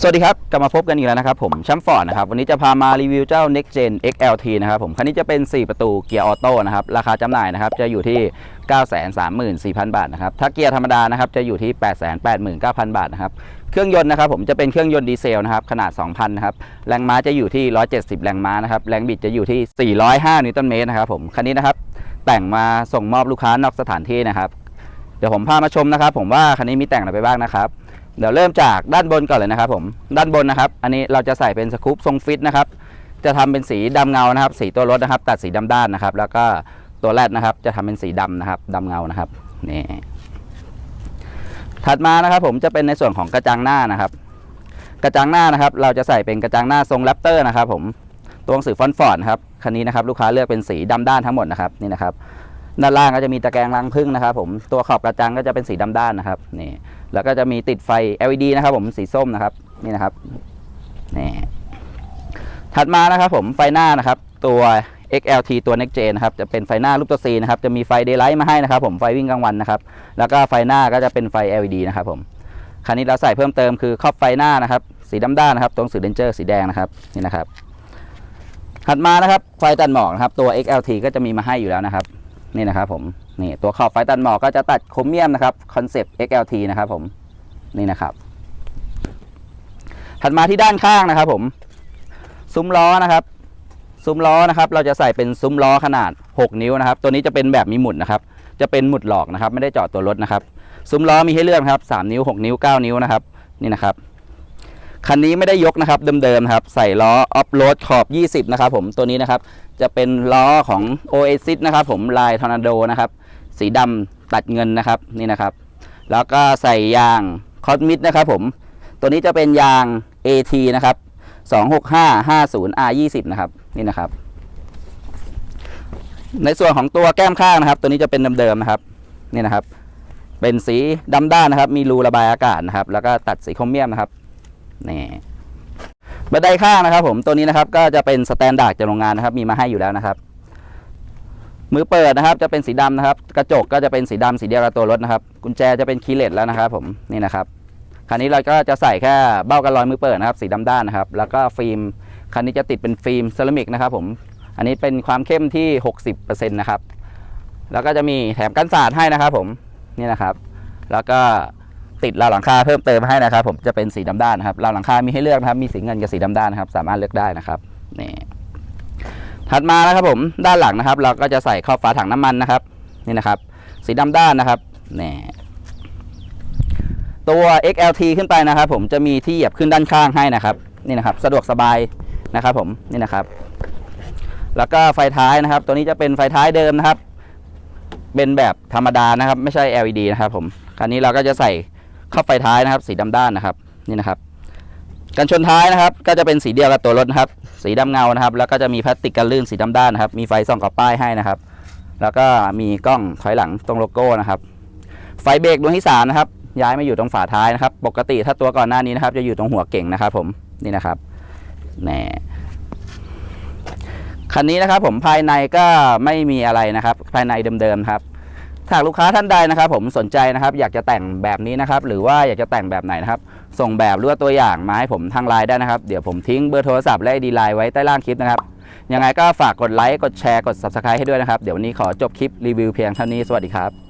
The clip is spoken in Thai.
สวัสดีครับ กลับมาพบกันอีกแล้วนะครับผมแชมป์ฟอร์ดนะครับ วันนี้จะพามารีวิวเจ้า Next Gen XLT นะครับผมคันนี้จะเป็น 4 ประตูเกียร์ออโต้นะครับ ราคาจำหน่ายนะครับ จะอยู่ที่ 934,000 บาทนะครับ ถ้าเกียร์ธรรมดานะครับ จะอยู่ที่ 889,000 บาทนะครับ เครื่องยนต์นะครับผมจะเป็นเครื่องยนต์ดีเซลนะครับ ขนาด 2,000 นะครับ แรงม้าจะอยู่ที่ 170 แรงม้านะครับ แรงบิดจะอยู่ที่ 405 นิวตันเมตรนะครับผมคันนี้นะครับแต่งมาส่งมอบลูกค้านอกสถานที่นะครับ เดี๋ยวผมพามาชมนะครับ ผมว่าคันนี้มีแต่งอะไรไปบ้างนะครับ เดี๋ยวเริ่มจากด้านบนก่อนเลยนะครับผมด้านบนนะครับ อันนี้เราจะใส่เป็นสกู๊ปทรงฟิตนะครับ จะทำเป็นสีดำเงานะครับ สีตัวรถนะครับ ตัดสีดำด้านนะครับ แล้วก็ตัวแรดนะครับ จะทำเป็นสีดำนะครับดำเงานะครับนี่ถัดมานะครับ ผมจะเป็นในส่วนของกระจังหน้านะครับ กระจังหน้านะครับ เราจะใส่เป็นกระจังหน้าทรงแรปเตอร์นะครับ ผมตัวหนังสือฟอนต์ฟอร์ดครับคันนี้นะครับ ลูกค้าเลือกเป็นสีดำด้านทั้งหมดนะครับนี่นะครับ ด้านล่างก็จะมีตะแกรงรังพึ่งนะครับผมตัวขอบกระจังก็จะเป็นสีดำด้านนะครับนี่แล้วก็จะมีติดไฟ LED นะครับผมสีส้มนะครับนี่นะครับนี่ถัดมานะครับผมไฟหน้านะครับตัว XLT ตัว Next Gen นะครับจะเป็นไฟหน้ารูปตัว C นะครับจะมีไฟ Daylight มาให้นะครับผมไฟวิ่งกลางวันนะครับแล้วก็ไฟหน้าก็จะเป็นไฟ LED นะครับผมคันนี้เราใส่เพิ่มเติมคือครอบไฟหน้านะครับสีดำด้านนะครับตรงสื่อเดนเจอร์สีแดงนะครับนี่นะครับถัดมานะครับไฟตัดหมอกนะครับตัว XLT ก็จะมีมาให้อยู่แล้วนะครับ นี่นะครับผมนี่ตัวขอบไฟตัดหมอกก็จะตัดโครเมียมนะครับคอนเซปต์ XLT นะครับผมนี่นะครับ ถัดมาที่ด้านข้างนะครับ ผมซุ้มล้อนะครับ ซุ้มล้อนะครับ เราจะใส่เป็นซุ้มล้อขนาด 6 นิ้วนะครับ ตัวนี้จะเป็นแบบมีหมุดนะครับ จะเป็นหมุดหลอกนะครับ ไม่ได้เจาะตัวรถนะครับ ซุ้มล้อมีให้เลือกนะครับ3นิ้ว 6 นิ้ว 9 นิ้วนะครับ นี่นะครับ คันนี้ไม่ได้ยกนะครับเดิมๆครับ ใส่ล้อออฟโรดขอบ 20 นะครับผมตัวนี้นะครับ จะเป็นล้อของ Oasis นะครับผมลายทอร์นาโดนะครับสีดำตัดเงินนะครับนี่นะครับ แล้วก็ใส่ยางคอสมิดนะครับผมตัวนี้จะเป็นยาง AT นะครับ 265 50 R 20 นะครับนี่นะครับในส่วนของตัวแก้มข้างนะครับ ตัวนี้จะเป็นเดิมๆนะครับนี่นะครับ เป็นสีดำด้านนะครับ มีรูระบายอากาศนะครับ แล้วก็ตัดสีโครเมียมนะครับ นี่บันไดข้างนะครับ ผมตัวนี้นะครับก็จะเป็นสแตนดาร์ดจากโรงงานนะครับ มีมาให้อยู่แล้วนะครับ มือเปิดนะครับ จะเป็นสีดำนะครับ กระจกก็จะเป็นสีดำสีเดียวกับตัวรถนะครับ กุญแจจะเป็นคีย์เลสแล้วนะครับ ผมนี่นะครับคันนี้เราก็จะใส่แค่เบ้ากันรอยมือเปิดนะครับ สีดำด้านนะครับ แล้วก็ฟิล์มคันนี้จะติดเป็นฟิล์มเซรามิกนะครับ ผม อันนี้เป็นความเข้มที่ 60%นะครับแล้วก็จะมีแถมกันสาดให้นะครับ ผมนี่นะครับ แล้วก็ ติดราวหลังคาเพิ่มเติมให้นะครับ ผมจะเป็นสีดำด้านนะครับราวหลังคามีให้เลือกนะครับ มีสีเงินกับสีดำด้านนะครับ สามารถเลือกได้นะครับนี่ถัดมานะครับผมด้านหลังนะครับ เราก็จะใส่ครอบฝาถังน้ำมันนะครับ นี่นะครับ สีดำด้านนะครับนี่ตัว XLT ขึ้นไปนะครับ ผมจะมีที่เหยียบขึ้นด้านข้างให้นะครับ นี่นะครับ สะดวกสบายนะครับ ผมนี่นะครับ แล้วก็ไฟท้ายนะครับ ตัวนี้จะเป็นไฟท้ายเดิมนะครับ เป็นแบบธรรมดานะครับ ไม่ใช่ LED นะครับ ผมคันนี้เราก็จะใส่ ครอบไฟท้ายนะครับ สีดำด้านนะครับนี่นะครับกันชนท้ายนะครับ ก็จะเป็นสีเดียวกับตัวรถนะครับ สีดำเงานะครับ แล้วก็จะมีพลาสติกกันลื่นสีดำด้านนะครับ มีไฟส่องกับป้ายให้นะครับ แล้วก็มีกล้องถอยหลังตรงโลโก้นะครับ ไฟเบรกดวงที่สามนะครับย้ายมาอยู่ตรงฝาท้ายนะครับ ปกติถ้าตัวก่อนหน้านี้นะครับ จะอยู่ตรงหัวเก่งนะครับ ผมนี่นะครับแน่คันนี้นะครับผมภายในก็ไม่มีอะไรนะครับ ภายในเดิมๆครับ ถ้าหากลูกค้าท่านใดนะครับผมสนใจนะครับอยากจะแต่งแบบนี้นะครับหรือว่าอยากจะแต่งแบบไหนนะครับส่งแบบหรือว่าตัวอย่างมาให้ผมทางไลน์ได้นะครับ เดี๋ยวผมทิ้งเบอร์โทรศัพท์และดีไลน์ไว้ใต้ล่างคลิปนะครับยังไงก็ฝากกดไลค์กดแชร์กด subscribe ให้ด้วยนะครับ เดี๋ยววันนี้ขอจบคลิปรีวิวเพียงเท่านี้สวัสดีครับ